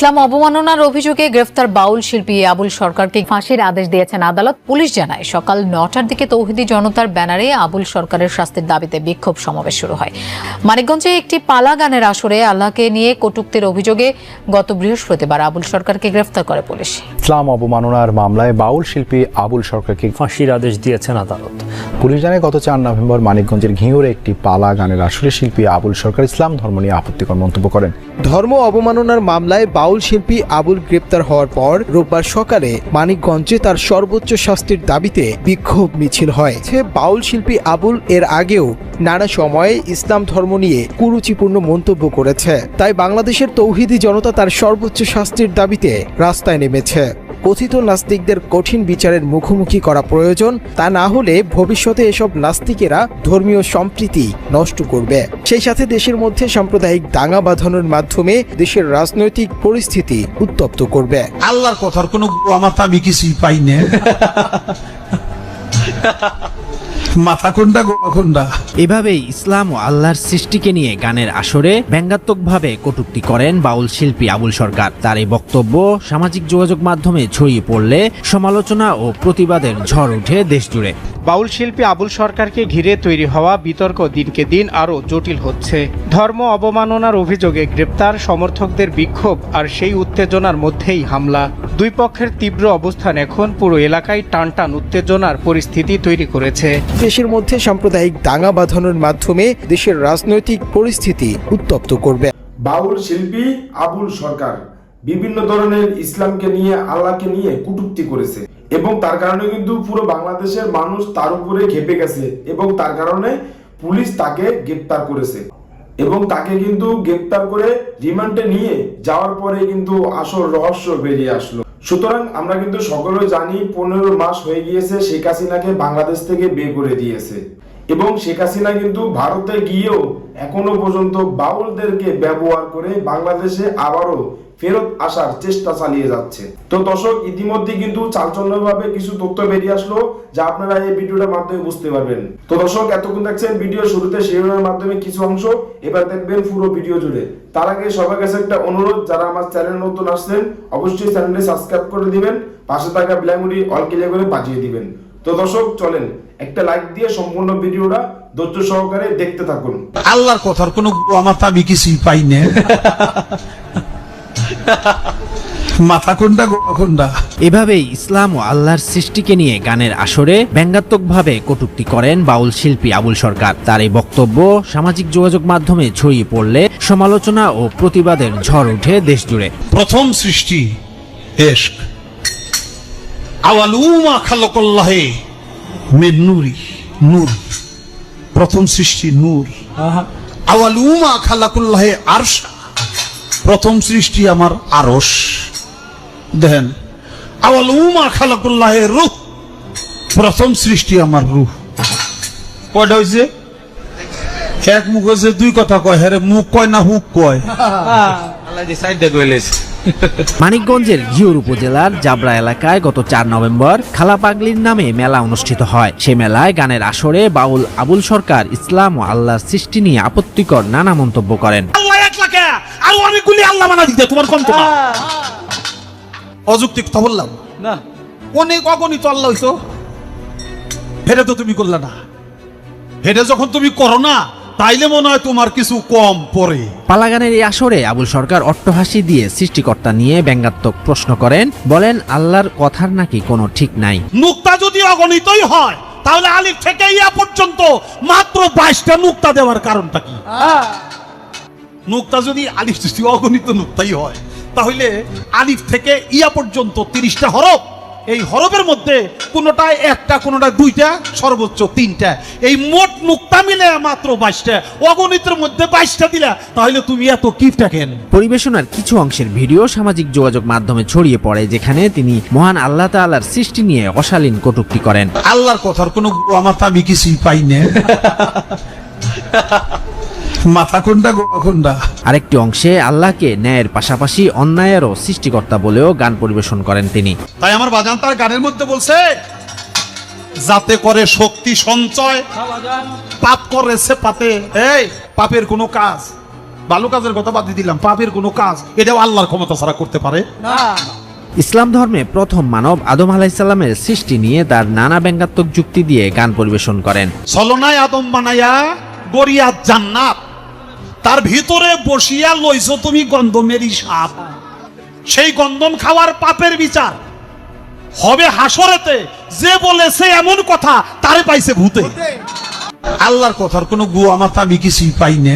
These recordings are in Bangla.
ইসলাম অবমাননার অভিযোগে গ্রেফতার বাউল শিল্পী আবুল সরকারকে ফাঁসির আদেশ দিয়েছেন আদালত। পুলিশ জানায়, সকাল নটার দিকে তৌহিদি জনতার ব্যানারে আবুল সরকারের শাস্তির দাবিতে বিক্ষোভ সমাবেশ শুরু হয়। মানিকগঞ্জে একটি পালা গানের আসরে আল্লাহকে নিয়ে কটুক্তির অভিযোগে গত বৃহস্পতিবার আবুল সরকারকে গ্রেফতার করে পুলিশ। ইসলাম অবমাননার মামলায় বাউল শিল্পী আবুল সরকারকে ফাঁসির আদেশ দিয়েছেন আদালত। পুলিশ জানায়, গত চার নভেম্বর মানিকগঞ্জের ঘিওরে একটি পালা গানের আসরে শিল্পী আবুল সরকার ইসলাম ধর্ম নিয়ে আপত্তিকর মন্তব্য করেন। ধর্ম অবমাননার মামলায় বাউল শিল্পী আবুল গ্রেপ্তার হওয়ার পর রোববার সকালে মানিকগঞ্জে তার সর্বোচ্চ শাস্তির দাবিতে বিক্ষোভ মিছিল হয়। সে বাউল শিল্পী আবুল এর আগেও নানা সময়ে ইসলাম ধর্ম নিয়ে কুরুচিপূর্ণ মন্তব্য করেছে। তাই বাংলাদেশের তৌহিদি জনতা তার সর্বোচ্চ শাস্তির দাবিতে রাস্তায় নেমেছে। কথিত নাস্তিকদের কঠিন বিচারের মুখোমুখি করা প্রয়োজন তা না হলে ভবিষ্যতে এসব নাস্তিকেরা ধর্মীয় সম্প্রীতি নষ্ট করবে। সেই সাথে দেশের মধ্যে সাম্প্রদায়িক দাঙ্গা বাঁধানোর মাধ্যমে দেশের রাজনৈতিক পরিস্থিতি উত্তপ্ত করবে। আল্লাহর কথার কোনো মাথা আমি কিছুই পাই না মাথা কোনটা গোয়া কোনটা? এভাবেই ইসলাম ও আল্লাহর সৃষ্টিকে নিয়ে গানের আসরে ব্যঙ্গাত্মকভাবে কটুক্তি করেন বাউল শিল্পী আবুল সরকার। তার এই বক্তব্য সামাজিক যোগাযোগ মাধ্যমে ছড়িয়ে পড়লে সমালোচনা ও প্রতিবাদের ঝড় ওঠে দেশজুড়ে। বাউল শিল্পী আবুল সরকারকে ঘিরে তৈরি হওয়া বিতর্ক দিনকে দিন আরও জটিল হচ্ছে। ধর্ম অবমাননার অভিযোগে গ্রেপ্তার সমর্থকদের বিক্ষোভ আর সেই উত্তেজনার মধ্যেই হামলা। দুই পক্ষের তীব্র অবস্থান এখন পুরো এলাকায় টানটান উত্তেজনার পরিস্থিতি তৈরি করেছে। দেশের মধ্যে সাম্প্রদায়িক দাঙ্গা বাঁধানোর মাধ্যমে দেশের রাজনৈতিক পরিস্থিতি উত্তপ্ত করবে। বাউল শিল্পী আবুল সরকার বিভিন্ন ধরনের ইসলামকে নিয়ে, আল্লাহকে নিয়ে কটূক্তি করেছে এবং তার কারণে কিন্তু পুরো বাংলাদেশের মানুষ তার উপরে খেপে গেছে এবং তার কারণে পুলিশ তাকে গ্রেপ্তার করেছে এবং তাকে কিন্তু গ্রেপ্তার করে রিমান্ডে নিয়ে যাওয়ার পরে কিন্তু আসল রহস্য বেরিয়ে আসলো। সুতরাং আমরা কিন্তু সকলে জানি পনেরো মাস হয়ে গিয়েছে শেখ হাসিনাকে বাংলাদেশ থেকে বের করে দিয়েছে। এবং শেখ হাসিনা কিন্তু ভারতে গিয়েও এখনও পর্যন্ত বাউলদেরকে ব্যবহার করে বাংলাদেশে আবারও ফেরত আসার চেষ্টা চালিয়ে যাচ্ছে। তো দর্শক, ইতিমধ্যে কিন্তু চাঞ্চল্যভাবে কিছু তথ্য বেরিয়ে আসলো যা আপনারা এই ভিডিওটার মাধ্যমে বুঝতে পারবেন। তো দর্শক, এতক্ষণ দেখছেন ভিডিও শুরুতে শেয়ারের মাধ্যমে কিছু অংশ, এবার দেখবেন পুরো ভিডিও জুড়ে। তার আগে সবার কাছে একটা অনুরোধ, যারা আমার চ্যানেল নতুন আসছেন, অবশ্যই চ্যানেলটি সাবস্ক্রাইব করে দিবেন, পাশে থাকা ব্ল্যাঙ্গুটি অল ক্লিয়ার করে বাজিয়ে দিবেন। তো দর্শক চলেন একটা লাইক দিয়ে সম্পূর্ণ ভিডিওটা ধৈর্য সহকারে দেখতে থাকুন। আল্লাহর কথার কোনো মাথা আমি কিছুই পাই না। মাথা কোনটা কোনটা? এভাবেই ইসলাম ও আল্লাহর সৃষ্টিকে নিয়ে গানের আসরে ব্যঙ্গাত্মকভাবে কটূক্তি করেন বাউল শিল্পী আবুল সরকার। তার এই বক্তব্য সামাজিক যোগাযোগ মাধ্যমে ছড়িয়ে পড়লে সমালোচনা ও প্রতিবাদের ঝড় ওঠে দেশজুড়ে। প্রথম সৃষ্টি এশক। আওয়ালুমা খালকল্লাহে মে নুরি নূর। প্রথম সৃষ্টি নূর। আওয়ালুমা খালাকুল্লাহে আরশা। প্রথম সৃষ্টি আমার আরস দেখেন আওয়ালুমা খালাকুল্লাহে রুহ। প্রথম সৃষ্টি আমার রুহ। কয়টা হয়েছে এক মুখ হয়েছে দুই কথা কয়। হ্যাঁ মুখ কয় না হুক কয়? মানিকগঞ্জের ঘিওর উপজেলার জাবরা এলাকায় গত চার নভেম্বর খালা পাগলির নামে মেলা অনুষ্ঠিত হয়। সে মেলায় গানের আসরে বাউল আবুল সরকার ইসলাম ও আল্লাহর সৃষ্টি নিয়ে আপত্তিকর নানা মন্তব্য করেন। আল্লাহ এক লাখে আল্লাহ বানা দিতে তোমার কম তো না। অযৌক্তিক তো বললাম। না। অনেক অগণিত আল্লাহ হইতো। হেরে তো তুমি করলে না। হেরে যখন তুমি করো না তাইলে মনে হয় তোমার কিছু কম পরে পালাগানের এই আসরে আবুল সরকার অট্টহাসি দিয়ে সৃষ্টিকর্তা নিয়ে ব্যঙ্গাত্মক প্রশ্ন করেন বলেন আল্লাহর কথার নাকি কোনো ঠিক নাই। নুক্তা যদি অগণিতই হয় তাহলে আলিফ থেকে ইয়া পর্যন্ত মাত্র বাইশটা নুক্তা দেওয়ার কারণটা কি? নুক্তা যদি আলিফ যদি অগণিত নুক্তাই হয় তাহলে আলিফ থেকে ইয়া পর্যন্ত তিরিশটা হরফ। এই হরফের মধ্যে কোনোটায় একটা কোনোটা দুইটা সর্বোচ্চ তিনটা। এই মোট নুক্তা মিলে মাত্র বাইশটা অগণিতের মধ্যে বাইশটা দিলা তাহলে তুমি এত কিফটা কেন? পরিবেশনার কিছু অংশের ভিডিও সামাজিক যোগাযোগ মাধ্যমে ছড়িয়ে পড়ে যেখানে তিনি মহান আল্লাহ তাআলার সৃষ্টি নিয়ে অশালীন কটূক্তি করেন। আল্লাহর কথার কোনো আমার তো আমি কিছুই পাই না। মাথা কোনটা কোনটা? আরেকটি অংশে আল্লাহকে ন্যায়ের পাশাপাশি অন্যায়েরও সৃষ্টিকর্তা বলেও গান পরিবেশন করেন তিনি। তাই আমার বাজান তার গানের মধ্যে বলছে যাতে করে শক্তি সঞ্চয় পাপ করেছে পাতে এই পাপের কোনো কাজ। ভালো কাজের কথা বাদ দিয়ে দিলাম পাপের কোনো কাজ। এটাও আল্লাহর ক্ষমতা ছাড়া করতে পারে। ইসলাম ধর্মে প্রথম মানব আদম আলাইসাল্লামের সৃষ্টি নিয়ে তার নানা ব্যঙ্গাত্মক যুক্তি দিয়ে গান পরিবেশন করেন। ছলনায় আদম বানাইয়া গড়িয়া জান্নাত। তার ভিতরে বসিয়া লইছো তুমি গন্ধমেরই সাপ। সেই গন্ধম খাওয়ার পাপের বিচার। হবে হাসরেতে, যে বলেছে এমন কথা, তারে পাইছে ভূতে। আল্লাহর কথার কোনো গুয়া মাথা আমি কিছুই পাই না।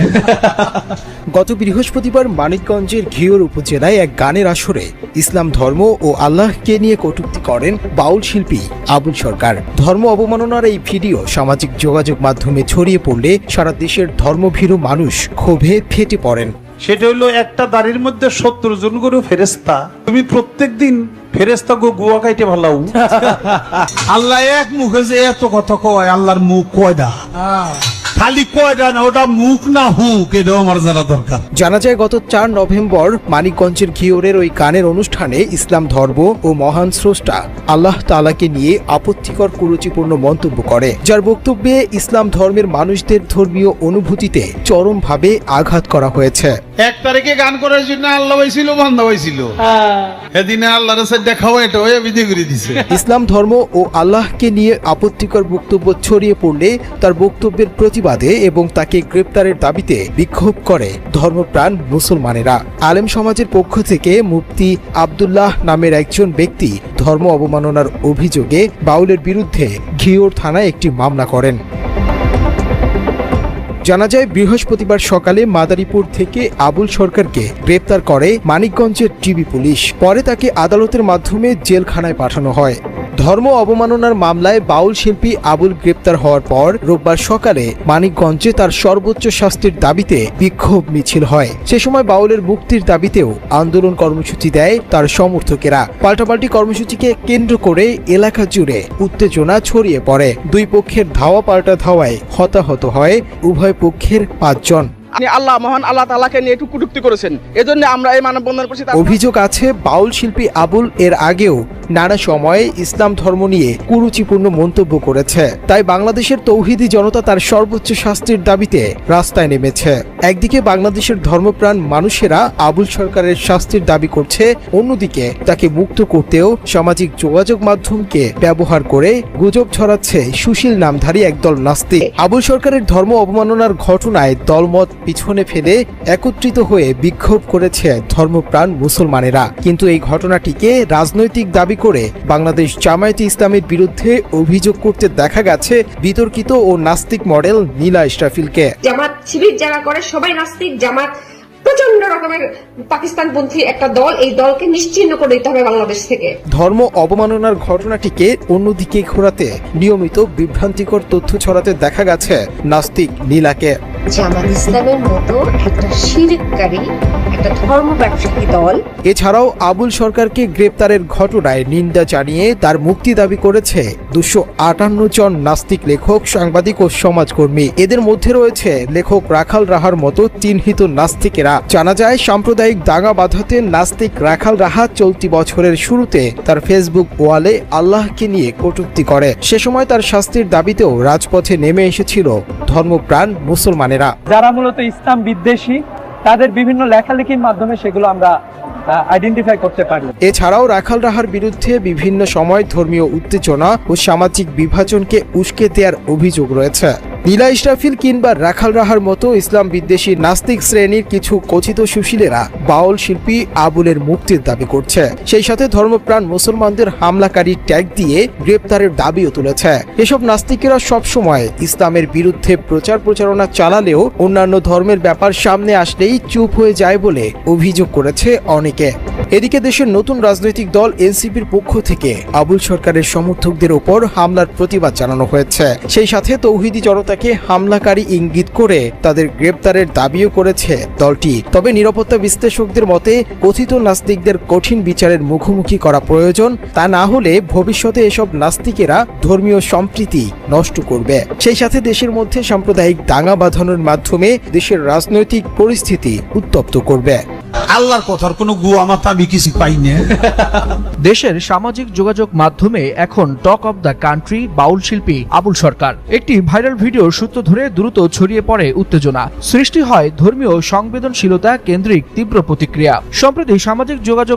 গত বৃহস্পতিবার মানিকগঞ্জের ঘিওর উপজেলায় এক গানের আসরে ইসলাম ধর্ম ও আল্লাহকে নিয়ে কটুক্তি করেন বাউল শিল্পী আবুল সরকার। ধর্ম অবমাননার এই ভিডিও সামাজিক যোগাযোগ মাধ্যমে ছড়িয়ে পড়লে সারা দেশের ধর্মভীরু মানুষ ক্ষোভে ফেটে পড়েন। সেটা হলো একটা দাড়ির মধ্যে সত্তর জন করে ফেরেস্তা তুমি প্রত্যেক দিন ফেরেস্তা গুয়া খাইতে ভালো আল্লাহ এক মুখে যে এত কথা কয় আল্লাহর মুখ কয় দা খালি কয়ডা না ওটা মুখ না হুক এটাও আমার জানা দরকার জানা যায় গত চার নভেম্বর মানিকগঞ্জের ঘিওরের ওই গানের অনুষ্ঠানে ইসলাম ধর্ম ও মহান স্রষ্টা আল্লাহ তালাকে নিয়ে আপত্তিকর কুরুচিপূর্ণ মন্তব্য করে যার বক্তব্যে ইসলাম ধর্মের মানুষদের ধর্মীয় অনুভূতিতে চরমভাবে আঘাত করা হয়েছে। এক তারিখে গান করার জন্য আল্লাহ হয়েছিল বান্ধা হয়েছিল এদিনে আল্লাহর সাথে দেখাও এটা হয়ে বিধি করে দিছে। ইসলাম ধর্ম ও আল্লাহকে নিয়ে আপত্তিকর বক্তব্য ছড়িয়ে পড়লে তার বক্তব্যের প্রতিবাদে এবং তাকে গ্রেপ্তারের দাবিতে বিক্ষোভ করে ধর্মপ্রাণ মুসলমানেরা। আলেম সমাজের পক্ষ থেকে মুফতি আবদুল্লাহ নামের একজন ব্যক্তি ধর্ম অবমাননার অভিযোগে বাউলের বিরুদ্ধে ঘিওর থানায় একটি মামলা করেন। জানা যায়, বৃহস্পতিবার সকালে মাদারীপুর থেকে আবুল সরকারকে গ্রেপ্তার করে মানিকগঞ্জের টিবি পুলিশ। পরে তাকে আদালতের মাধ্যমে জেলখানায় পাঠানো হয়। ধর্ম অবমাননার মামলায় বাউল শিল্পী আবুল গ্রেপ্তার হওয়ার পর রোববার সকালে মানিকগঞ্জে তার সর্বোচ্চ শাস্তির দাবিতে বিক্ষোভ মিছিল হয়। সে সময় বাউলের মুক্তির দাবিতেও আন্দোলন কর্মসূচি দেয় তার সমর্থকেরা। পাল্টাপাল্টি কর্মসূচিকে কেন্দ্র করে এলাকা জুড়ে উত্তেজনা ছড়িয়ে পড়ে। দুই পক্ষের ধাওয়া পাল্টা ধাওয়ায় হতাহত হয় উভয় পক্ষের পাঁচজন। আপনি আল্লাহ মহান আল্লাহ তালাকে নিয়ে একটু কুটুক্তি করেছেন। এজন্য আমরা এই মানববন্ধন করছি অভিযোগ আছে, বাউল শিল্পী আবুল এর আগেও নানা সময়ে ইসলাম ধর্ম নিয়ে কুরুচিপূর্ণ মন্তব্য করেছে। তাই বাংলাদেশের তৌহিদি জনতা তার সর্বোচ্চ শাস্তির দাবিতে রাস্তায় নেমেছে। একদিকে বাংলাদেশের ধর্মপ্রাণ মানুষেরা আবুল সরকারের শাস্তির দাবি করছে, অন্যদিকে তাকে মুক্ত করতেও সামাজিক যোগাযোগ মাধ্যমকে ব্যবহার করে গুজব ছড়াচ্ছে সুশীল নামধারী একদল নাস্তিক। আবুল সরকারের ধর্ম অবমাননার ঘটনায় দলমত পিছনে ফেলে একত্রিত হয়ে বিক্ষোভ করেছে ধর্মপ্রাণ মুসলমানেরা। কিন্তু এই ঘটনাটিকে রাজনৈতিক দাবি করে বাংলাদেশ জামায়াতে ইসলামের বিরুদ্ধে অভিযোগ করতে দেখা গেছে বিতর্কিত ও নাস্তিক মডেল নীলা ইসরাফিলকে জামাত শিবির যারা করে সবাই নাস্তিক। জামাত প্রচণ্ড রকমের পাকিস্তানপন্থী একটা দল। এই দলকে নিশ্চিহ্ন করে দিতে হবে বাংলাদেশ থেকে। ধর্ম অবমাননার ঘটনাটিকে অন্যদিকে ঘোরাতে নিয়মিত বিভ্রান্তিকর তথ্য ছড়াতে দেখা গেছে নাস্তিক নীলাকে। জামাত ইসলামের মতো একটা শিরিককারী, একটা ধর্ম ব্যবসায়ী দল। এছাড়াও আবুল সরকারকে গ্রেপ্তারের ঘটনায় নিন্দা জানিয়ে তার মুক্তি দাবি করেছে দুশো আটান্ন জন নাস্তিক লেখক, সাংবাদিক ও সমাজকর্মী। এদের মধ্যে রয়েছে লেখক রাখাল রাহার মতো চিহ্নিত নাস্তিকেরা। জানা যায়, সাম্প্রদায়িক দাঙ্গা বাঁধাতে নাস্তিক রাখাল রাহা চলতি বছরের শুরুতে তার ফেসবুক ওয়ালে আল্লাহকে নিয়ে কটূক্তি করে। সে সময় তার শাস্তির দাবিতেও রাজপথে নেমে এসেছিল ধর্মপ্রাণ মুসলমানেরা। যারা মূলত ইসলাম বিদ্বেষী তাদের বিভিন্ন লেখালেখির মাধ্যমে সেগুলো আমরা আইডেন্টিফাই করতে পারি। এছাড়াও রাখাল রাহার বিরুদ্ধে বিভিন্ন সময় ধর্মীয় উত্তেজনা ও সামাজিক বিভাজনকে উস্কে দেওয়ার অভিযোগ রয়েছে। নীলা ইসরাফিল কিংবা রাখাল রাহার মতো ইসলাম বিদ্বেষী নাস্তিক শ্রেণির কিছু কথিত সুশীলেরা বাউল শিল্পী আবুলের মুক্তির দাবি করছে। সেই সাথে ধর্মপ্রাণ মুসলমানদের হামলাকারী ট্যাগ দিয়ে গ্রেপ্তারের দাবিও তুলেছে। এসব নাস্তিকেরা সবসময় ইসলামের বিরুদ্ধে প্রচার প্রচারণা চালালেও অন্যান্য ধর্মের ব্যাপার সামনে আসলেই চুপ হয়ে যায় বলে অভিযোগ করেছে অনেকে। এদিকে দেশের নতুন রাজনৈতিক দল এনসিপির পক্ষ থেকে আবুল সরকারের সমর্থকদের ওপর হামলার প্রতিবাদ জানানো হয়েছে। সেই সাথে তৌহিদি জনতাকে হামলাকারী ইঙ্গিত করে তাদের গ্রেপ্তারের দাবিও করেছে দলটি। তবে নিরাপত্তা বিশ্লেষকদের মতে, কথিত নাস্তিকদের কঠিন বিচারের মুখোমুখি করা প্রয়োজন। তা না হলে ভবিষ্যতে এসব নাস্তিকেরা ধর্মীয় সম্প্রীতি নষ্ট করবে। সেই সাথে দেশের মধ্যে সাম্প্রদায়িক দাঙ্গা বাঁধানোর মাধ্যমে দেশের রাজনৈতিক পরিস্থিতি উত্তপ্ত করবে। আল্লাহর কথার কোনো গুয়া মাথা আমি কিছু পাই না। দেশের সামাজিক যোগাযোগ মাধ্যমে এখন টক অব দ্য কান্ট্রি বাউল শিল্পী আবুল সরকার। একটি ভাইরাল ভিডিও সূত্র ধরে দ্রুত ছড়িয়ে পড়ে উত্তেজনা। সৃষ্টি হয় ধর্মীয় সংবেদনশীলতা কেন্দ্রিক তীব্র প্রতিক্রিয়া। সম্প্রতি সামাজিক যোগাযোগ